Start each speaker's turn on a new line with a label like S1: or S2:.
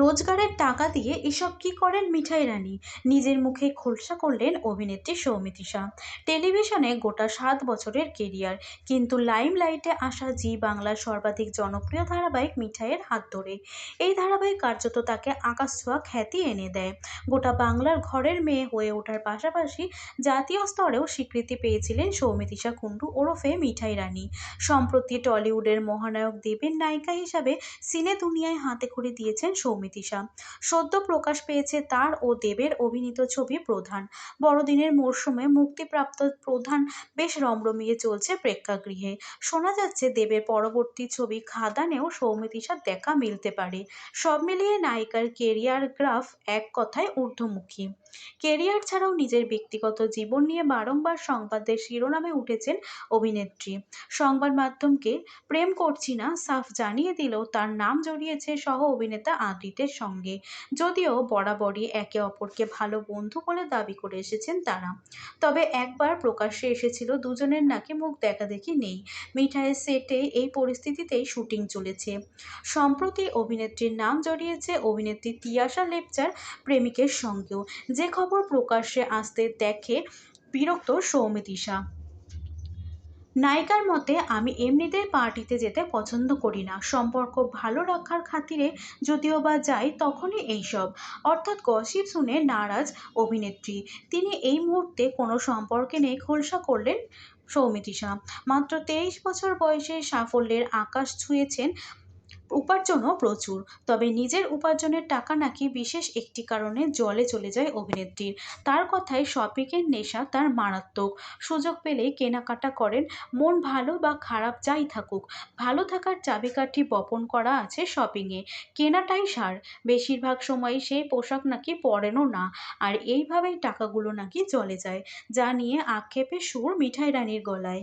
S1: রোজগারের টাকা দিয়ে এসব কি করেন মিঠাই রানী? নিজের মুখে খোলসা করলেন অভিনেত্রী সৌমিত্রিষা টেলিভিশনে গোটা সাত বছরের কেরিয়ার। কিন্তু লাইমলাইটে আসা জি বাংলার সর্বাধিক জনপ্রিয় ধারাবাহিক মিঠাইয়ের হাত ধরে। এই ধারাবাহিক কার্যত তাকে আকাশছোঁয়া খ্যাতি এনে দেয়। গোটা বাংলার ঘরের মেয়ে হয়ে ওঠার পাশাপাশি জাতীয় স্তরেও স্বীকৃতি পেয়েছিলেন সৌমিত্রিষা কুণ্ডু ওরফে মিঠাই রানী। সম্প্রতি টলিউডের মহানায়ক দেবের নায়িকা হিসাবে সিনে দুনিয়ায় হাতে খড়ি দিয়েছেন সৌমিত্রিষা সদ্য প্রকাশ পেয়েছে তার ও দেবের অভিনীত ছবি প্রধান। বড়দিনের মরশুমে মুক্তিপ্রাপ্ত প্রধান বেশ রমরমিয়ে চলছে প্রেক্ষাগৃহে। শোনা যাচ্ছে দেবের পরবর্তী ছবি খাদানেও সৌমিতিশার দেখা মিলতে পারে। সব মিলিয়ে নায়িকার কেরিয়ার গ্রাফ এক কথায় ঊর্ধ্বমুখী। কেরিয়ার ছাড়াও নিজের ব্যক্তিগত জীবন নিয়ে বারংবার সংবাদের শিরোনামে উঠেছেন অভিনেত্রী। সংবাদ মাধ্যমকে প্রেম করছি না, সাফ জানিয়ে দিলেও তার নাম জড়িয়েছে সহ অভিনেতা আদিতের সঙ্গে। যদিও বরাবরই একে অপরকে ভালো বন্ধু বলে দাবি করে এসেছেন তারা। তবে একবার প্রকাশ্যে এসেছিল দুজনের নাকি মুখ দেখাদেখি নেই। মিঠাইয়ের সেটে এই পরিস্থিতিতেই শুটিং চলেছে। সম্প্রতি অভিনেত্রীর নাম জড়িয়েছে অভিনেত্রী তিয়াশা লেপচার প্রেমিকের সঙ্গেও। যে খবর প্রকাশ্যে আসতে দেখে বিরক্ত সৌমিতিশা নায়িকার মতে, আমি এমনিতেই পার্টিতে যেতে পছন্দ করি না। সম্পর্ক ভালো রাখার খাতিরে যদিও বা যাই, তখনই এইসব। অর্থাৎ গসিপ শুনে নারাজ অভিনেত্রী। তিনি এই মুহূর্তে কোনো সম্পর্কে নেই, খোলসা করলেন সৌমিতিশা মাত্র তেইশ বছর বয়সে সাফল্যের আকাশ ছুঁয়েছেন উপার্জনও প্রচুর, তবে নিজের উপার্জনের টাকা নাকি বিশেষ একটি কারণে জলে চলে যায় অভিনেত্রীর তার কথায় শপিংয়ের নেশা তার মারাত্মক। সুযোগ পেলেই কেনাকাটা করেন, মন ভালো বা খারাপ যাই থাকুক, ভালো থাকার চাবিকাঠি বপন করা আছে শপিংয়ে কেনাটাই সার, বেশিরভাগ সময়ই সেই পোশাক নাকি পরেনও না, আর এইভাবেই টাকাগুলো নাকি চলে যায়, যা নিয়ে আক্ষেপে সুর মিঠাই রানীর গলায়।